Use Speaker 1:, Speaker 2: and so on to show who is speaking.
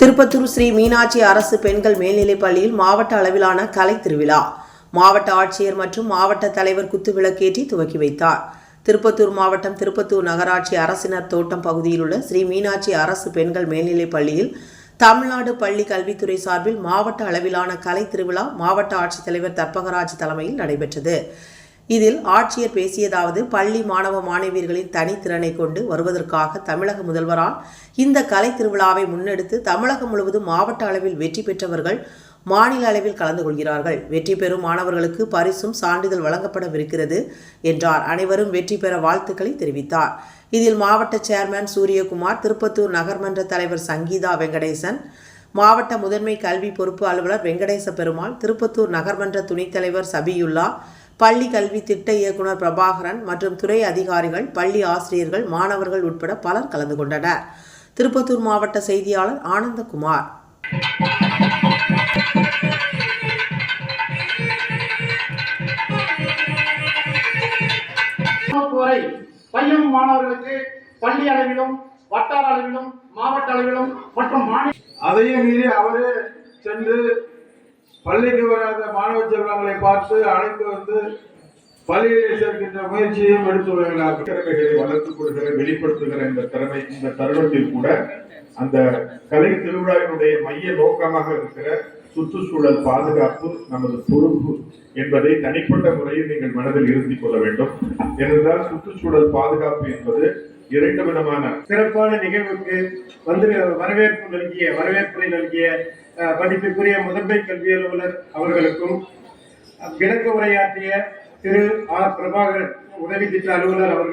Speaker 1: திருப்பத்தூர் ஸ்ரீ மீனாட்சி அரசு பெண்கள் மேல்நிலைப் பள்ளியில் மாவட்ட அளவிலான கலை திருவிழா. மாவட்ட ஆட்சியர் மற்றும் மாவட்ட தலைவர் குத்துவிளக்கேற்றி துவக்கி வைத்தார். திருப்பத்தூர் மாவட்டம் திருப்பத்தூர் நகராட்சி அரசினர் தோட்டம் பகுதியில் உள்ள ஸ்ரீ மீனாட்சி அரசு பெண்கள் மேல்நிலைப் பள்ளியில் தமிழ்நாடு பள்ளி கல்வித்துறை சார்பில் மாவட்ட அளவிலான கலை திருவிழா மாவட்ட ஆட்சித்தலைவர் தற்பகராஜ் தலைமையில் நடைபெற்றது. இதில் ஆட்சியர் பேசியதாவது பள்ளி மாணவ மாணவியர்களின் தனித்திறனை கொண்டு வருவதற்காக தமிழக முதல்வரால் இந்த கலை திருவிழாவை முன்னெடுத்து தமிழகம் முழுவதும் மாவட்ட அளவில் வெற்றி பெற்றவர்கள் மாநில அளவில் கலந்து கொள்கிறார்கள். வெற்றி பெறும் மாணவர்களுக்கு பரிசும் சான்றிதழ் வழங்கப்படவிருக்கிறது என்றார். அனைவரும் வெற்றி பெற வாழ்த்துக்களை தெரிவித்தார். இதில் மாவட்ட சேர்மேன் சூரியகுமார் திருப்பத்தூர் நகர்மன்ற தலைவர் சங்கீதா வெங்கடேசன் மாவட்ட முதன்மை கல்வி பொறுப்பு அலுவலர் வெங்கடேச பெருமாள் திருப்பத்தூர் நகர்மன்ற துணைத் தலைவர் சபியுல்லா பள்ளி கல்வி திட்ட இயக்குனர் பிரபாகரன் மற்றும் துறை அதிகாரிகள் பள்ளி ஆசிரியர்கள் மாணவர்கள் உட்பட பலர் கலந்து கொண்டனர். திருப்பத்தூர் மாவட்ட செய்தியாளர் ஆனந்தகுமார்.
Speaker 2: பையன் மாணவர்களுக்கு பள்ளி அளவிலும் வட்டார அளவிலும் மாவட்ட அளவிலும் மற்றும் மாநில
Speaker 3: அதையும் மீறி அவரே சென்று பள்ளிக்கு வராத மாணவ செல்வங்களை பார்த்து அழைத்து வந்து பள்ளியிலே சேர்க்கின்ற முயற்சியையும் எடுத்து வருகிறார்கள்.
Speaker 4: திறமைகளை வளர்த்துக் கொள்கிற வெளிப்படுத்துகிற இந்த திறமை இந்த தருணத்தில் கூட அந்த கலை திருவிழாவினுடைய மைய நோக்கமாக இருக்கிற சுற்றுச்சூழல் பாதுகாப்பு நமது பொறுப்பு என்பதை தனிப்பட்ட முறையில் நீங்கள் மனதில் இருத்திக் கொள்ள வேண்டும். ஏனென்றால் சுற்றுச்சூழல் பாதுகாப்பு என்பது இரண்டு விதமான
Speaker 5: சிறப்பான நிகழ்வுக்கு வந்து வரவேற்பு நல்கிய வரவேற்புரை நல்கிய அஹ், முதன்மை கல்வி அலுவலர் அவர்களுக்கும் விளக்க உரையாற்றிய திரு ஆர் பிரபாகர் உதவி திட்ட அலுவலர் அவர்கள்